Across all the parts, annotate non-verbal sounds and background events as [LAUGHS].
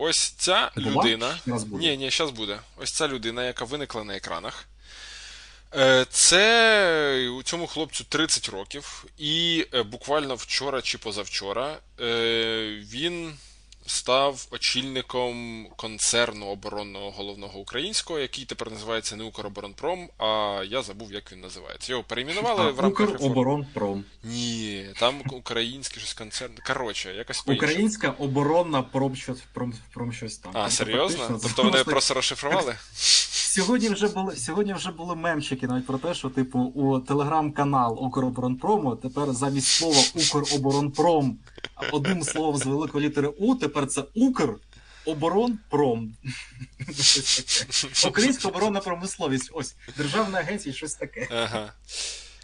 Ось ця людина. Ні, ні, зараз буде. Ось ця людина, яка виникла на екранах. Е, Це у цьому хлопцю 30 років, і е, буквально вчора чи позавчора е, він став очільником концерну оборонного головного українського, який тепер називається не Укроборонпром, а я забув, як він називається. Його перейменували в рамках. Укроборонпром. Ні, там український щось концерн. Коротше, якось по-іншому. Українська оборонна пром щось, пром, пром щось там. А, серйозно? Тобто вони просто- просто розшифрували? [LAUGHS] Сьогодні вже були сьогодні вже були мемчики навіть про те, що типу у телеграм-канал Укроборонпрому тепер замість слова Укроборонпром одним словом з великої літери У, тепер це Укроборонпром. Щось [LAUGHS] таке. Українська оборонна промисловість. Ось державна агенція, щось таке. Ага.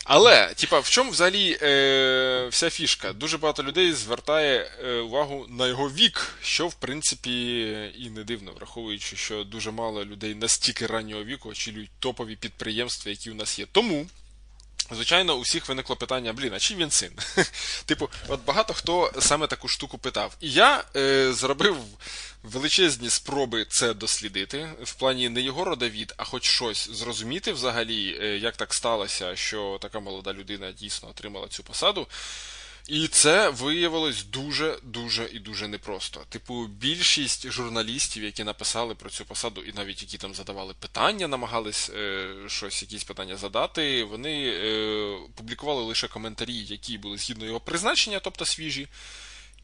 Але, типа, в чому взагалі е, вся фішка? Дуже багато людей звертає е, увагу на його вік, що в принципі і не дивно, враховуючи, що дуже мало людей настільки раннього віку очілюють топові підприємства, які у нас є. Тому. Звичайно, у всіх виникло питання: блін, а чий він син? [LAUGHS] типу, от багато хто саме таку штуку питав. І я е, зробив величезні спроби це дослідити, в плані не його родовід, а хоч щось зрозуміти взагалі, е, як так сталося, що така молода людина дійсно отримала цю посаду. І це виявилось дуже, дуже і дуже непросто. Типу, більшість журналістів, які написали про цю посаду, і навіть які там задавали питання, намагались е, щось, якісь питання задати, вони е, публікували лише коментарі, які були згідно його призначення, тобто свіжі.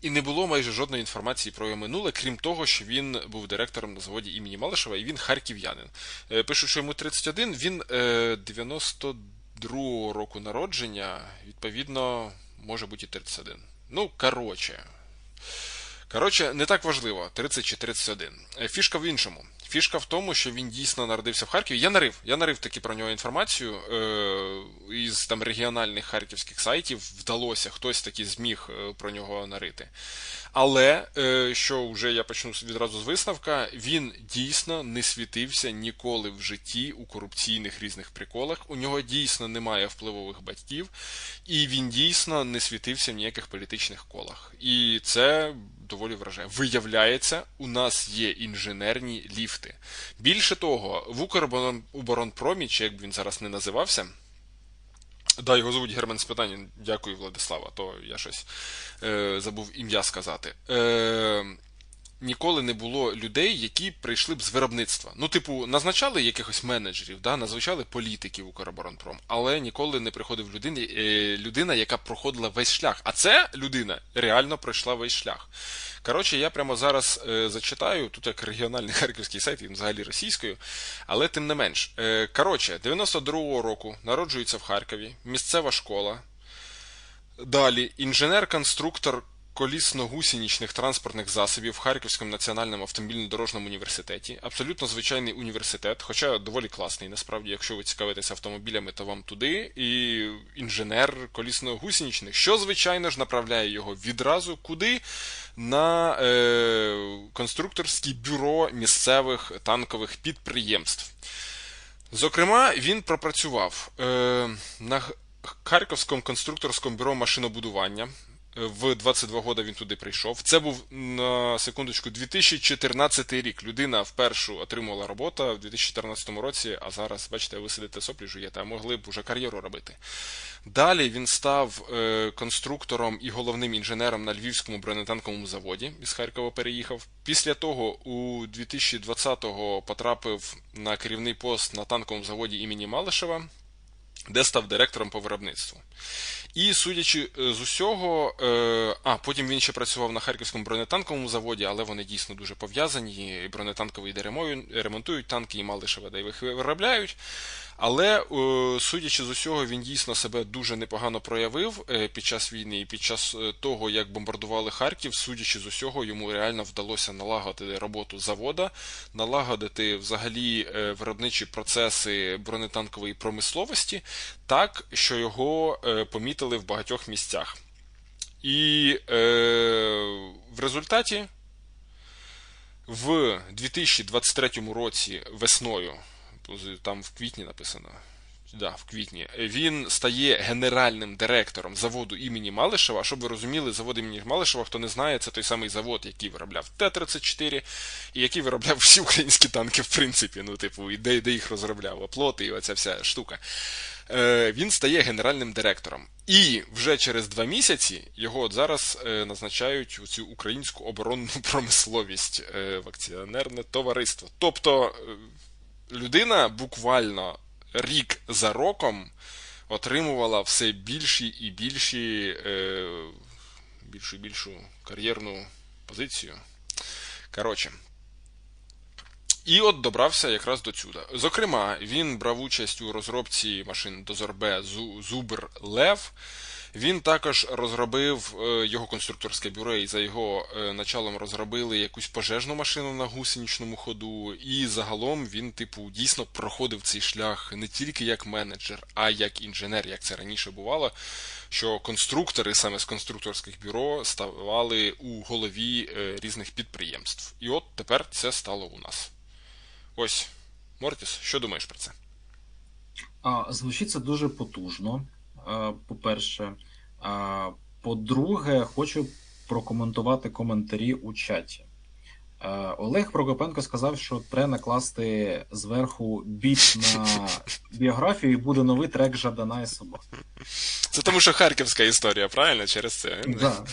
І не було майже жодної інформації про його минуле, крім того, що він був директором на заводі імені Малишева, і він харків'янин. Е, Пишуть, що йому 31, він е, 92-го року народження, відповідно, може бути і 31. Ну, коротше. Коротше, не так важливо, 30 чи 31. Е, Фішка в іншому. Фішка в тому, що він дійсно народився в Харкові. Я нарив, я нарив таки про нього інформацію е, із там регіональних харківських сайтів. Вдалося, хтось таки зміг е, про нього нарити. Але е, що вже я почну відразу з висновка, він дійсно не світився ніколи в житті у корупційних різних приколах. У нього дійсно немає впливових батьків, і він дійсно не світився в ніяких політичних колах. І це доволі вражає. Виявляється, у нас є інженерні ліфти. Більше того, в Укроборонпромі, чи як б він зараз не називався. Да, його звуть Герман Спитанін. Дякую, Владислава, то я щось е, забув ім'я сказати. Е, ніколи не було людей, які прийшли б з виробництва. Ну, типу, назначали якихось менеджерів, да, назначали політиків у Короборонпром, але ніколи не приходив людина, е, людина, яка проходила весь шлях. А ця людина реально пройшла весь шлях. Коротше, я прямо зараз е, зачитаю, тут як регіональний [LAUGHS] харківський сайт, він взагалі російською, але тим не менш. Е, коротше, 92-го року народжується в Харкові, місцева школа. Далі інженер-конструктор колісно-гусеничних транспортних засобів в Харківському національному автомобільно-дорожньому університеті. Абсолютно звичайний університет, хоча доволі класний. Насправді, якщо ви цікавитеся автомобілями, то вам туди. І інженер колісно-гусеничних, що, звичайно ж, направляє його відразу куди? На е, конструкторське бюро місцевих танкових підприємств. Зокрема, він пропрацював е, на Харківському конструкторському бюро машинобудування. В 22 года він туди прийшов. Це був на секундочку 2014 рік. Людина вперше отримала роботу в 2014 році, а зараз, бачите, ви сидите соплі жуєте, а могли б уже кар'єру робити. Далі він став е, конструктором і головним інженером на Львівському бронетанковому заводі. Із Харкова переїхав. Після того, у 2020-го потрапив на керівний пост на танковому заводі імені Малишева, де став директором по виробництву. І судячи з усього, е, а потім він ще працював на харківському бронетанковому заводі, але вони дійсно дуже пов'язані. Бронетанковий де ремонтують танки, і Малишева, де їх виробляють. Але, е, судячи з усього, він дійсно себе дуже непогано проявив е, під час війни і під час того, як бомбардували Харків, судячи з усього, йому реально вдалося налагодити роботу завода, налагодити взагалі виробничі процеси бронетанкової промисловості, так що його помітили в багатьох місцях. І е, в результаті в 2023 році весною, там в квітні написано, да, в квітні, він стає генеральним директором заводу імені Малишева. Щоб ви розуміли, завод імені Малишева, хто не знає, це той самий завод, який виробляв Т-34 і який виробляв всі українські танки, в принципі. Ну, типу, і де, де їх розробляв, оплоти і оця вся штука. Е, Він стає генеральним директором. І вже через два місяці його от зараз е, назначають у цю українську оборонну промисловість е, в акціонерне товариство. Тобто е, людина буквально рік за роком отримувала все більші і більші, е, більшу і більшу кар'єрну позицію. Коротше. І от добрався якраз до цюда. Зокрема, він брав участь у розробці машин Дозорбе Зубр Лев. Він також розробив е, його конструкторське бюро, і за його е, началом розробили якусь пожежну машину на гусеничному ходу. І загалом він, типу, дійсно проходив цей шлях не тільки як менеджер, а як інженер, як це раніше бувало. Що конструктори саме з конструкторських бюро ставали у голові е, різних підприємств. І от тепер це стало у нас. Ось, Мортіс, що думаєш про це? Звучить це дуже потужно. По-перше, по-друге, хочу прокоментувати коментарі у чаті. Олег Прокопенко сказав, що треба накласти зверху біт на [LAUGHS] біографію і буде новий трек Жадана і собак. Це тому, що харківська історія, правильно? Через це. Да,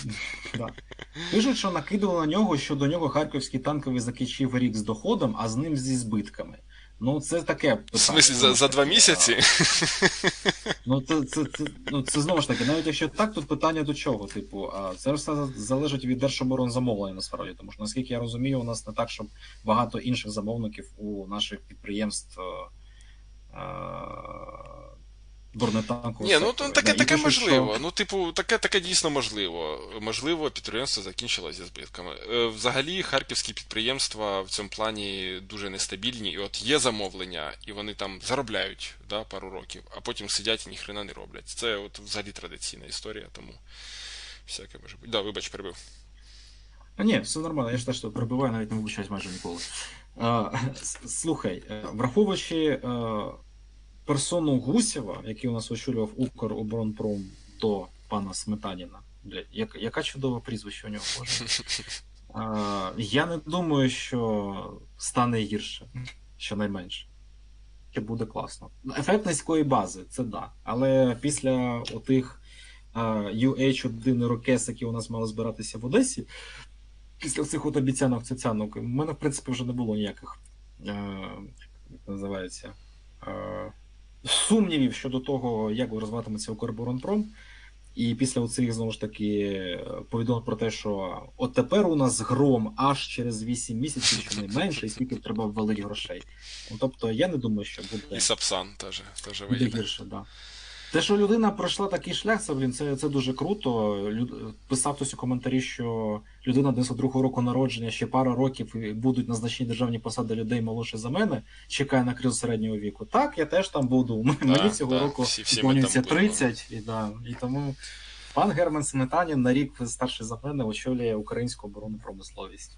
да. Пишуть, що накидали на нього, що до нього харківський танковий закінчив рік з доходом, а з ним зі збитками. Ну, це таке питання. В смислі, за за два місяці? Ну, це це, це, ну, це знову ж таки, навіть якщо так, тут питання до чого? Типу, а це все залежить від Держоборонзамовлення, насправді. Тому що, наскільки я розумію, у нас не так, щоб багато інших замовників у наших підприємств. Е, бронетанку. Ні, ну то таке таке можливо. Що... Ну, типу, таке таке дійсно можливо. Можливо, підприємство закінчило зі збитками. Е, взагалі, харківські підприємства в цьому плані дуже нестабільні. І от є замовлення, і вони там заробляють да, пару років, а потім сидять і ніхрена не роблять. Це от взагалі традиційна історія, тому всяке може бути. Да, вибач, перебив. А ні, все нормально, я ж теж прибиваю, навіть не вибачаюсь майже ніколи. А, Слухай, е, враховуючи. Е, персону Гусєва, який у нас очолював Укроборонпром до пана Сметаніна. Як, яка чудова прізвище у нього може. [LAUGHS] Я не думаю, що стане гірше, щонайменше. Буде класно. Ефект низької бази, це да. Але після отих UH1 Рокес, які у нас мали збиратися в Одесі, після цих от обіцянок цяцянок, у мене, в принципі, вже не було ніяких, як називається, сумнівів щодо того, як розвиватиметься Укрборонпром. І після цих знову ж таки повідомив про те, що от тепер у нас гром аж через 8 місяців, що найменше, і скільки треба ввалити грошей. Ну, Тобто я не думаю, що буде І Сапсан теж теж вийде. гірше, да. Те, що людина пройшла такий шлях, це блін, це це дуже круто. Люд... Писав хтось у коментарі, що людина 92-го року народження ще пару років і будуть назначені державні посади людей молодше за мене, чекає на кризу середнього віку. Так, я теж там буду. Да, Мені цього да, року виконується 30, і да, і тому пан Герман Сметанін на рік старший за мене очолює українську оборонну промисловість.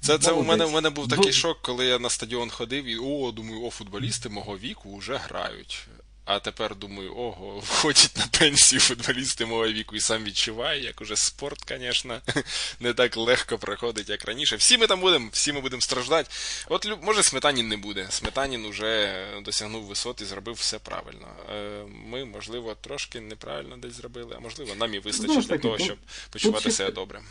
Це це у мене у мене був такий шок, коли я на стадіон ходив і о, думаю, о, футболісти мого віку вже грають. А тепер думаю, ого, [LAUGHS] входять на пенсію футболісти мого віку і сам відчуваю, як уже спорт, звісно, [LAUGHS] не так легко проходить, як раніше. Всі ми там будемо, всі ми будемо страждати. От може Сметанін не буде. Сметанін уже досягнув висот і зробив все правильно. Е, ми, можливо, трошки неправильно десь зробили, а можливо, нам і вистачить для того, щоб почувати себе добре.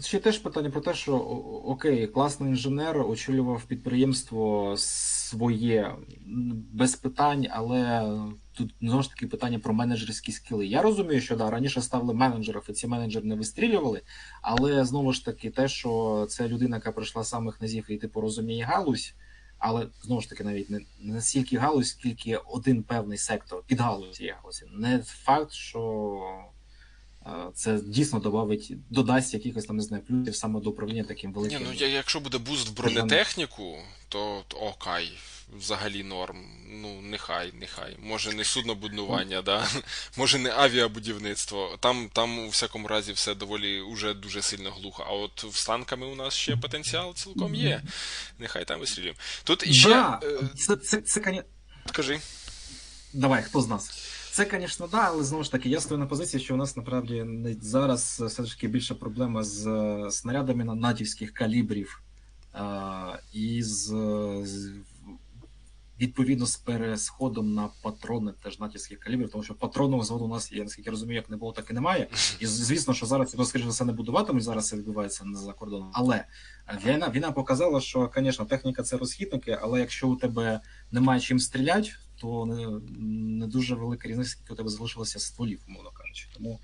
Ще теж питання про те, що окей, класний інженер очолював підприємство своє без питань, але тут знову ж таки питання про менеджерські скіли. Я розумію, що да, раніше ставили менеджерів, і ці менеджери не вистрілювали, але знову ж таки, те, що це людина, яка прийшла з самих низів і типу розуміє галузь, але знову ж таки, навіть не настільки галузь, скільки один певний сектор під галузь галузі. Не факт, що. Це дійсно добавить, додасть якихось там не знаю, плюсів саме до управління таким великим. Ні, ну якщо буде буст в бронетехніку, то, то окей, взагалі норм. Ну, нехай, нехай. Може не суднобудування, да? [LAUGHS] може не авіабудівництво. Там там у всякому разі все доволі уже дуже сильно глухо. А от з танками у нас ще потенціал цілком є. Нехай там вистрілюємо. Тут іще. Да, е, це, це, це, це, Кажи. Давай, хто з нас? Це, звісно, да, але знову ж таки, я стою на позиції, що у нас насправді зараз все ж таки більша проблема з е, снарядами на натівських калібрів а, і з, з відповідно з пересходом на патрони теж натівських калібрів, тому що патронного заводу у нас, я наскільки розумію, як не було, так і немає. І звісно, що зараз його, скоріше за все, не будуватимуть, зараз це відбувається за кордоном. Але війна, війна показала, що, звісно, техніка це розхідники, але якщо у тебе немає чим стріляти, то не, не дуже велика різниця, скільки у тебе залишилося стволів, умовно кажучи. Тому,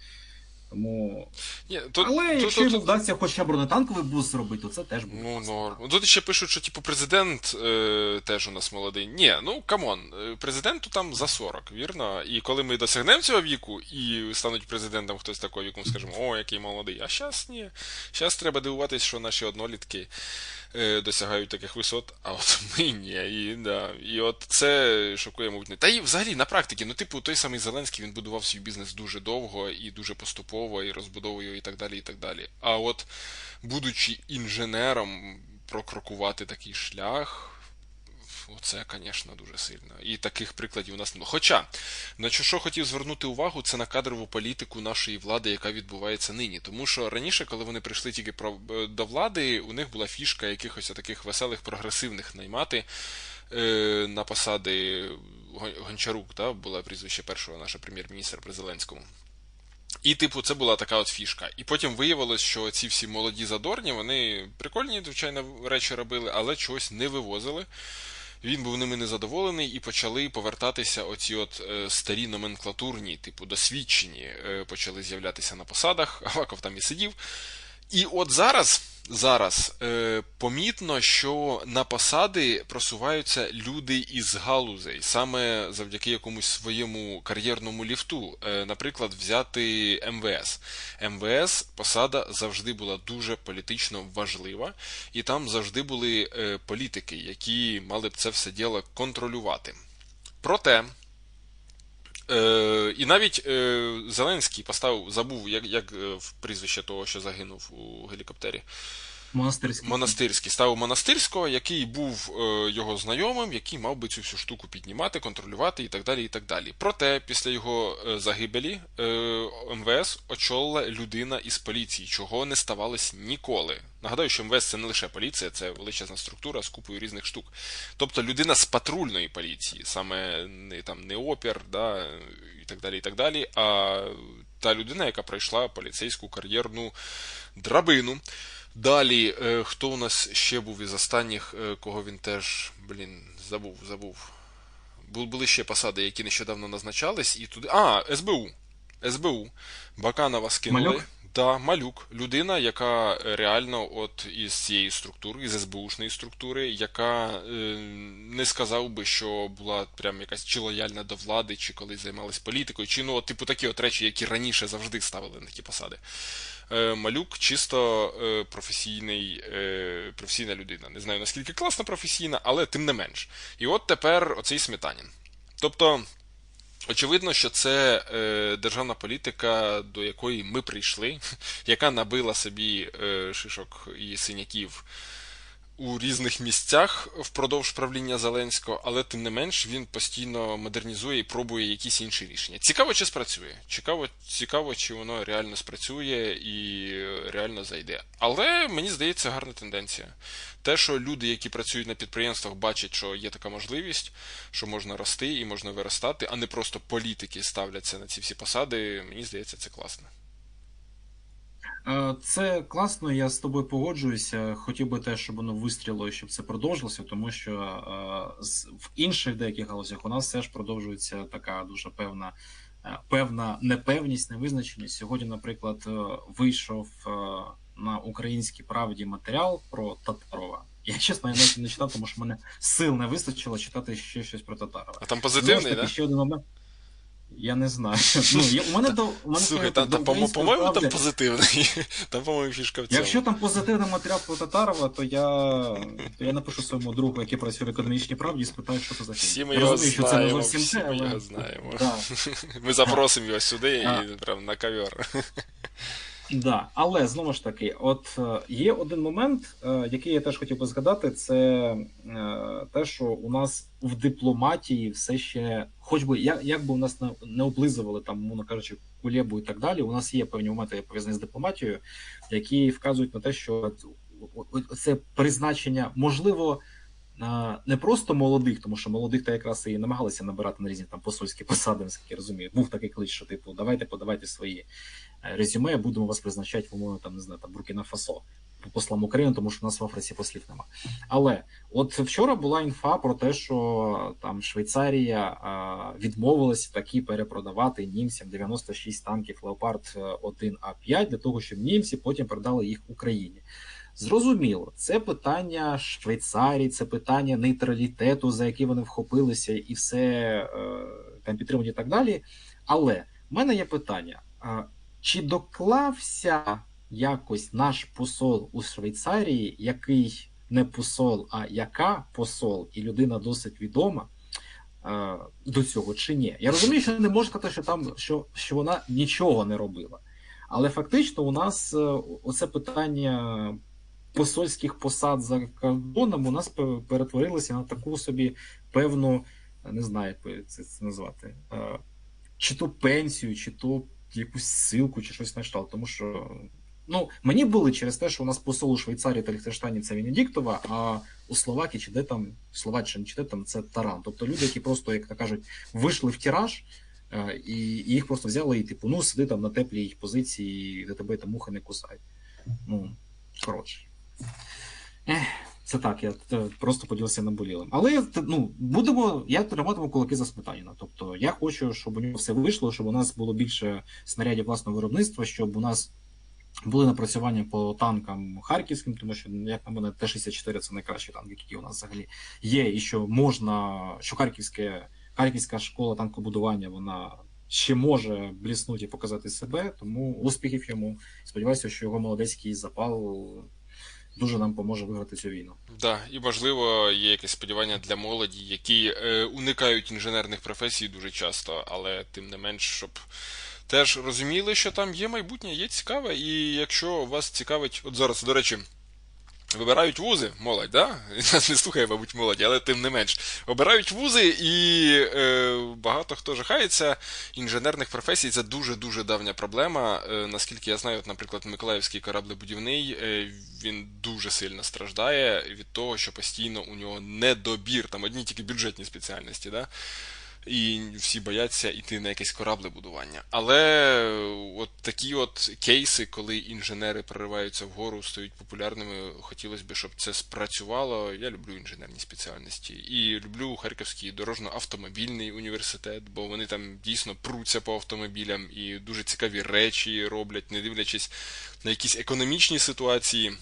тому... Ні, тут, Але тут, якщо тут, йому вдасться хоча бронетанковий бус зробити, то це теж буде. Ну, класно. норм. Тут ще пишуть, що типу президент е, теж у нас молодий. Ні, ну камон, е, президенту там за 40, вірно? І коли ми досягнемо цього віку і стануть президентом хтось такого віку, ми скажемо, о, який молодий. А зараз ні. Зараз треба дивуватись, що наші однолітки досягають таких висот, а от [LAUGHS] ми ні. І, да, і от це шокує, мабуть, не. Та і взагалі на практиці, ну, типу, той самий Зеленський він будував свій бізнес дуже довго і дуже поступово, і розбудовує його, і так далі, і так далі. А от будучи інженером, прокрокувати такий шлях. Оце, звісно, дуже сильно. І таких прикладів у нас немає. Хоча, на що хотів звернути увагу, це на кадрову політику нашої влади, яка відбувається нині. Тому що раніше, коли вони прийшли тільки до влади, у них була фішка якихось таких веселих, прогресивних наймати е, на посади Гончарук, да, була прізвище першого нашого прем'єр-міністра при Зеленському. І, типу, це була така от фішка. І потім виявилось, що ці всі молоді задорні, вони прикольні, звичайно, речі робили, але чогось не вивозили. Він був ними незадоволений, і почали повертатися оці от е, старі номенклатурні, типу, досвідчені, е, почали з'являтися на посадах. [LAUGHS] Аваков там і сидів. І от зараз. Зараз е, помітно, що на посади просуваються люди із галузей, саме завдяки якомусь своєму кар'єрному ліфту. Е, наприклад, взяти МВС. МВС посада завжди була дуже політично важлива, і там завжди були е, політики, які мали б це все діло контролювати. Проте. Е, І навіть е, Зеленський поставив, забув, як як е, прізвище того, що загинув у гелікоптері. Монастирський. Монастирський. Ставив монастирського, який був е, його знайомим, який мав би цю всю штуку піднімати, контролювати і так далі. і так далі. Проте, після його е, загибелі е, МВС очолила людина із поліції, чого не ставалось ніколи. Нагадаю, що МВС це не лише поліція, це величезна структура з купою різних штук. Тобто людина з патрульної поліції, саме не там не опір, да, і так далі, і так далі, а та людина, яка пройшла поліцейську кар'єрну драбину. Далі, е, хто у нас ще був із останніх, е, кого він теж, блін, забув, забув. Були ще посади, які нещодавно назначались, і туди. А, СБУ. СБУ. Баканова скинули. Малюк? Да, малюк. Людина, яка реально от із цієї структури, із СБУшної структури, яка е, не сказав би, що була прям якась чи лояльна до влади, чи колись займалась політикою, чи ну, от, типу такі от речі, які раніше завжди ставили на ті посади. Е, малюк чисто е, професійний, е, професійна людина. Не знаю наскільки класна професійна, але тим не менш. І от тепер оцей сметанін. Тобто. Очевидно, що це державна політика, до якої ми прийшли, [LAUGHS] яка набила собі шишок і синяків у різних місцях впродовж правління Зеленського, але тим не менш він постійно модернізує і пробує якісь інші рішення. Цікаво, чи спрацює. Цікаво, цікаво, чи воно реально спрацює і реально зайде. Але мені здається, гарна тенденція. Те, що люди, які працюють на підприємствах, бачать, що є така можливість, що можна рости і можна виростати, а не просто політики ставляться на ці всі посади, мені здається, це класно. Е, Це класно, я з тобою погоджуюся. Хотів би теж, щоб воно вистрілило і щоб це продовжилося, тому що е, в інших деяких галузях у нас теж продовжується така дуже певна, е, певна непевність, невизначеність. Сьогодні, наприклад, вийшов на українській правді матеріал про Татарова. Я чесно я навіть не читав, тому що мене сил не вистачило читати ще щось про Татарова. А там позитивний, так? Да? ще один момент. Я не знаю. [LAUGHS] Ну, я, у мене до у мене Слухай, там, там, по-моєму, там позитивний. Там, по-моєму, фішка в цьому. Якщо там позитивний матеріал про Татарова, то я, то я напишу своєму другу, який працює в економічній правді, і спитаю, що це за фільм. Всі ми я його розумію, що це не зовсім всі те, ми але... його знаємо. Да. Ми запросимо його сюди і прям на ковер. Да, але знову ж таки, от е, є один момент, е, який я теж хотів би згадати, це е, те, що у нас в дипломатії все ще, хоч би як, як би у нас не, облизували там, мовно кажучи, кулебу і так далі, у нас є певні моменти пов'язані з дипломатією, які вказують на те, що це призначення можливо. Е, Не просто молодих, тому що молодих та якраз і намагалися набирати на різні там посольські посади, наскільки я розумію. Був такий клич, що типу, давайте подавайте свої е, резюме, будемо вас призначати, по-моєму, там не знаю, там Буркіна Фасо по послам України, тому що в нас в Африці послів нема. Але от вчора була інфа про те, що там Швейцарія а, відмовилася таки перепродавати німцям 96 танків Леопард 1 А5 для того, щоб німці потім передали їх Україні. Зрозуміло, це питання Швейцарії, це питання нейтралітету, за який вони вхопилися, і все е, там підтримують і так далі. Але в мене є питання: чи доклався якось наш посол у Швейцарії, який не посол, а яка посол, і людина досить відома е, до цього чи ні? Я розумію, що не можна сказати, що там що, що вона нічого не робила. Але фактично у нас е, оце питання посольських посад за кордоном у нас пе- перетворилося на таку собі певну, не знаю, як це, це назвати, е, чи то пенсію, чи то якусь силку, чи щось на кшталт. Тому що ну, мені були через те, що у нас посол у Швейцарії та Ліхтенштейні це Венедіктова, а у Словакії чи де там Словаччині, чи де там це Таран. Тобто люди, які просто, як то кажуть, вийшли в тираж. е, і їх просто взяли і типу, ну сиди там на теплій позиції, де тебе там мухи не кусають. Ну, коротше. Ех, це так, я е, просто поділився наболілим. Але ну, будемо, я триматиму кулаки за Сметаніна. Тобто я хочу, щоб у нього все вийшло, щоб у нас було більше снарядів власного виробництва, щоб у нас були напрацювання по танкам харківським, тому що, як на мене, Т-64 це найкращий танк, який у нас взагалі є, і що можна, що харківське, харківська школа танкобудування, вона ще може бліснути і показати себе, тому успіхів йому. Сподіваюся, що його молодецький запал дуже нам поможе виграти цю війну. Да, і важливо, є якесь сподівання для молоді, які е, уникають інженерних професій дуже часто, але тим не менш, щоб теж розуміли, що там є майбутнє, є цікаве, і якщо вас цікавить, от зараз, до речі. Вибирають вузи, молодь, да? [LAUGHS] Не слухає, мабуть, молодь, але тим не менш. Обирають вузи, і е, багато хто жахається інженерних професій. Це дуже-дуже давня проблема. Е, наскільки я знаю, от, наприклад, Миколаївський кораблебудівний, е, він дуже сильно страждає від того, що постійно у нього недобір, там одні тільки бюджетні спеціальності, да? І всі бояться йти на якесь кораблебудування. Але е, от такі от кейси, коли інженери прориваються вгору, стають популярними, хотілося б, щоб це спрацювало. Я люблю інженерні спеціальності. І люблю Харківський дорожньо-автомобільний університет, бо вони там дійсно пруться по автомобілям і дуже цікаві речі роблять, не дивлячись на якісь економічні ситуації.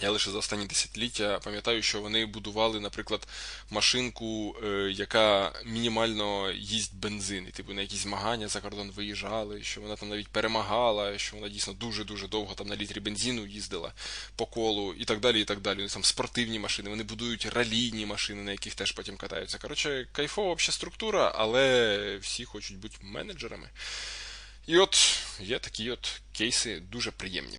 Я лише за останні десятиліття пам'ятаю, що вони будували, наприклад, машинку, е, яка мінімально їсть бензин, і типу на якісь змагання за кордон виїжджали, що вона там навіть перемагала, що вона дійсно дуже-дуже довго там на літрі бензину їздила по колу і так далі. і так далі. Вони там спортивні машини, вони будують ралійні машини, на яких теж потім катаються. Коротше, кайфова взагалі структура, але всі хочуть бути менеджерами. І от є такі от кейси дуже приємні.